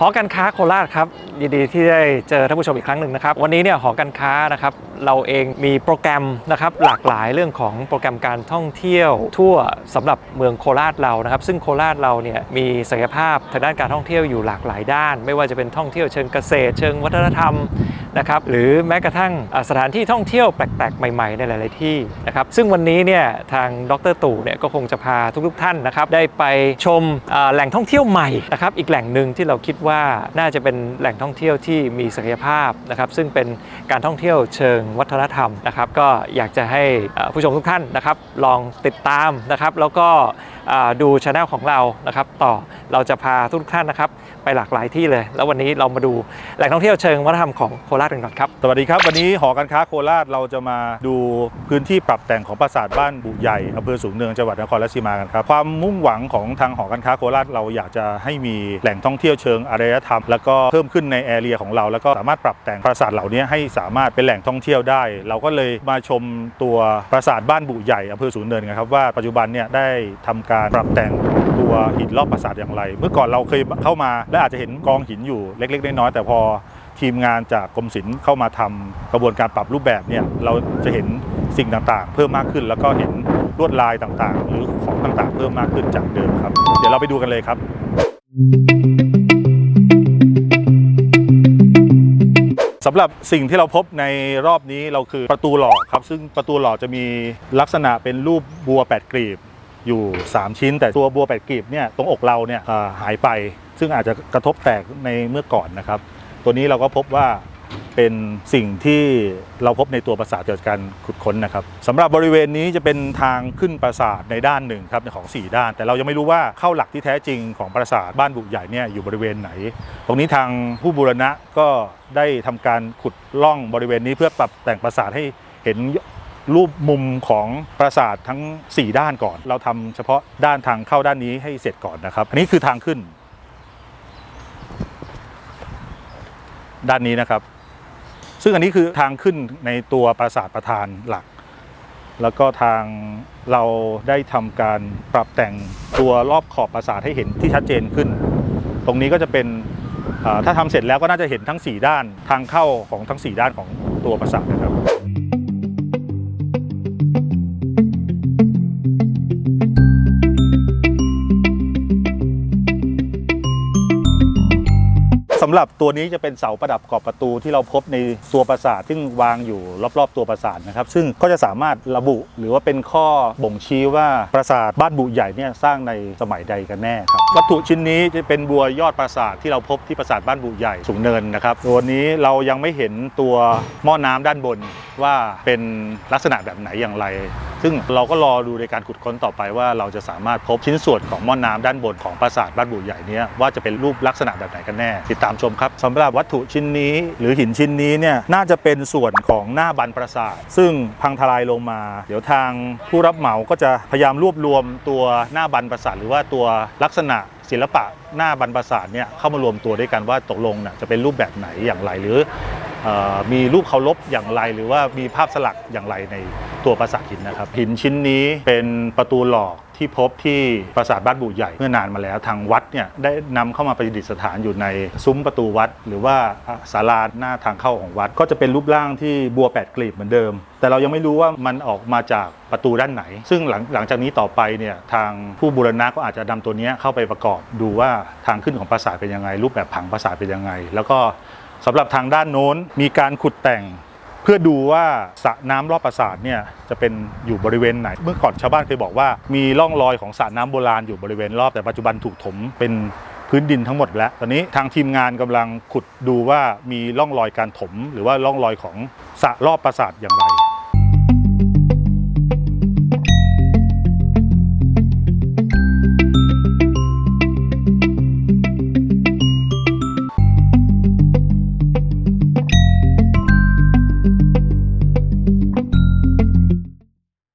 หอการค้าโคราชครับยินดีที่ได้เจอท่านผู้ชมอีกครั้งหนึ่งนะครับ วันนี้เนี่ยหอการค้านะครับเราเองมีโปรแกรมนะครับหลากหลายเรื่องของโปรแกรมการท่องเที่ยว ทั่วสำหรับเมืองโคราชเรานะครับ ซึ่งโคราชเราเนี่ยมีศักยภาพทางด้านการท่องเที่ยวอยู่หลากหลายด้าน ไม่ว่าจะเป็นท่องเที่ยวเชิงเกษตร เชิงวัฒนธรรม นะครับหรือแม้กระทั่งสถานที่ท่องเที่ยวแปลกๆ ใหม่ๆในหลายๆที่นะครับซึ่งวันนี้เนี่ยทางดรตู่เนี่ยก็คงจะพาทุกๆท่านนะครับได้ไปชมแหล่งท่องเที่ยวใหม่นะครับอีกแหล่งหนึ่งที่เราคิดว่าน่าจะเป็นแหล่งท่องเที่ยวที่มีศักยภาพนะครับซึ่งเป็นการท่องเที่ยวเชิงวัฒนธรรมนะครับก็อยากจะให้ผู้ชมทุกท่านนะครับลองติดตามนะครับแล้วก็ ดูช anel ของเรานะครับต่อเราจะพาทุกท่านนะครับไปหลากหลายที่เลย แล้ววันนี้เรามาดูแหล่งท่องเที่ยวเชิงวัฒนธรรมของโคราชกันก่อนครับ สวัสดีครับ วันนี้หอการค้าโคราชเราจะมาดูพื้นที่ปรับแต่งของปราสาทบ้านบุใหญ่อำเภอสูงเนินจังหวัดนครราชสีมากันครับความมุ่งหวังของทางหอการค้าโคราชเราอยากจะให้มีแหล่งท่องเที่ยวเชิงอารยธรรม แล้วก็เพิ่มขึ้นในแอเรียของเรา แล้วก็สามารถปรับแต่งปราสาทเหล่านี้ให้สามารถเป็นแหล่งท่องเที่ยวได้ เราก็เลยมาชมตัวปราสาทบ้านบุใหญ่อำเภอสูงเนินกันครับว่าปัจจุบันเนี่ยได้ทำการปรับแต่งตัวหินรอบปราสาทอย่างไร เมื่อก่อนเราเคยเข้ามาและอาจจะเห็นกองหินอยู่เล็ก ๆ น้อยๆแต่พอทีมงานจากกรมศิลป์เข้ามาทำกระบวนการปรับรูปแบบเนี่ยเราจะเห็นสิ่งต่างๆ เพิ่มมากขึ้น แล้วก็เห็นลวดลายต่างๆ หรือของต่างๆ เพิ่มมากขึ้นจากเดิมครับ เดี๋ยวเราไปดูกันเลยครับ สำหรับสิ่งที่เราพบในรอบนี้เราคือประตูหล่อครับ ซึ่งประตูหล่อจะมีลักษณะเป็นรูปบัวแปดกลีบ อยู่ 3 ชิ้น แต่ตัวบัวแปดกลีบเนี่ยตรงอกเราเนี่ยหายไป ซึ่งอาจจะกระทบแตกในเมื่อก่อนนะครับ ตัวนี้เราก็พบว่าเป็นสิ่งที่เราพบในตัวปราสาทเกิดการขุดค้นนะครับสำหรับบริเวณนี้จะเป็นทางขึ้นปราสาทในด้านหนึ่งครับของ 4 ด้าน แต่เรายังไม่รู้ว่าเข้าหลักที่แท้จริงของปราสาทบ้านบุกใหญ่เนี่ยอยู่บริเวณไหน ตรงนี้ทางผู้บูรณะก็ได้ทำการขุดล่องบริเวณนี้เพื่อปรับแต่งปราสาทให้เห็น รูปมุมของปราสาททั้ง 4 ด้านก่อน เราทำเฉพาะด้านทางเข้าด้านนี้ให้เสร็จก่อนนะครับ อันนี้คือทางขึ้น ด้านนี้นะครับ ซึ่งอันนี้คือทางขึ้นในตัวปราสาทประธานหลัก แล้วก็ทางเราได้ทำการปรับแต่งตัวรอบขอบปราสาทให้เห็นที่ชัดเจนขึ้น ตรงนี้ก็จะเป็นถ้าทำเสร็จแล้วก็น่าจะเห็นทั้ง 4 ด้านทางเข้าของทั้ง 4 ด้านของตัวปราสาทนะครับ สำหรับตัวนี้จะเป็นเสาประดับขอบประตูที่เราพบในตัวปราสาทซึ่งวางอยู่รอบๆตัวปราสาทนะครับซึ่งก็จะสามารถระบุหรือว่าเป็นข้อบ่งชี้ว่าปราสาทบ้านบุใหญ่เนี่ยสร้างในสมัยใดกันแน่ครับวัตถุชิ้นนี้จะเป็นบัวยอดปราสาทที่เราพบที่ปราสาทบ้านบุใหญ่สูงเนินนะครับตัวนี้เรายังไม่เห็นตัวหม้อน้ำด้านบนว่าเป็นลักษณะแบบไหนอย่างไร ซึ่งเราก็รอดูในการขุดค้นต่อไปว่าเราจะสามารถพบชิ้นส่วนของหม้อนน้ำด้านบนของปราสาทบ้านบุใหญ่นี้ว่าจะเป็นรูปลักษณะแบบไหนกันแน่ ติดตามชมครับสำหรับวัตถุชิ้นนี้ หรือหินชิ้นนี้เนี่ยน่าจะเป็นส่วนของหน้าบันปราสาท ซึ่งพังทลายลงมา เดี๋ยวทางผู้รับเหมาก็จะพยายามรวบรวมตัวหน้าบันปราสาทหรือว่าตัวลักษณะศิลปะหน้าบันปราสาทเนี่ยเข้ามารวมตัวด้วยกันว่าตกลงน่ะจะเป็นรูปแบบไหนอย่างไรหรือ มีรูปเคารพอย่างไร หรือว่ามีภาพสลักอย่างไรในตัวปราสาทหินนะครับ หินชิ้นนี้เป็นประตูหลอกที่พบที่ปราสาทบ้านบูใหญ่เมื่อนานมาแล้วทางวัดเนี่ยได้นำเข้ามาประดิษฐานอยู่ในซุ้มประตูวัด หรือว่าศาลาหน้าทางเข้าของวัด ก็จะเป็นรูปร่างที่บัวแปดกลีบเหมือนเดิม แต่เรายังไม่รู้ว่ามันออกมาจากประตูด้านไหน ซึ่งหลังหลังจากนี้ต่อไปเนี่ยทางผู้บูรณะก็อาจจะนำตัวนี้เข้าไปประกอบดูว่าทางขึ้นของปราสาทเป็นยังไง รูปแบบผังปราสาทเป็นยังไง แล้วก็ สำหรับทางด้านโน้นมีการขุดแต่ง เพื่อดูว่าสระน้ำรอบปราสาทเนี่ยจะเป็นอยู่บริเวณไหน เมื่อก่อนชาวบ้านเคยบอกว่ามีร่องรอยของสระน้ำโบราณอยู่บริเวณรอบแต่ปัจจุบันถูกถมเป็นพื้นดินทั้งหมดแล้ว ตอนนี้ทางทีมงานกำลังขุดดูว่ามีร่องรอยการถม หรือว่าร่องรอยของสระรอบปราสาทอย่างไร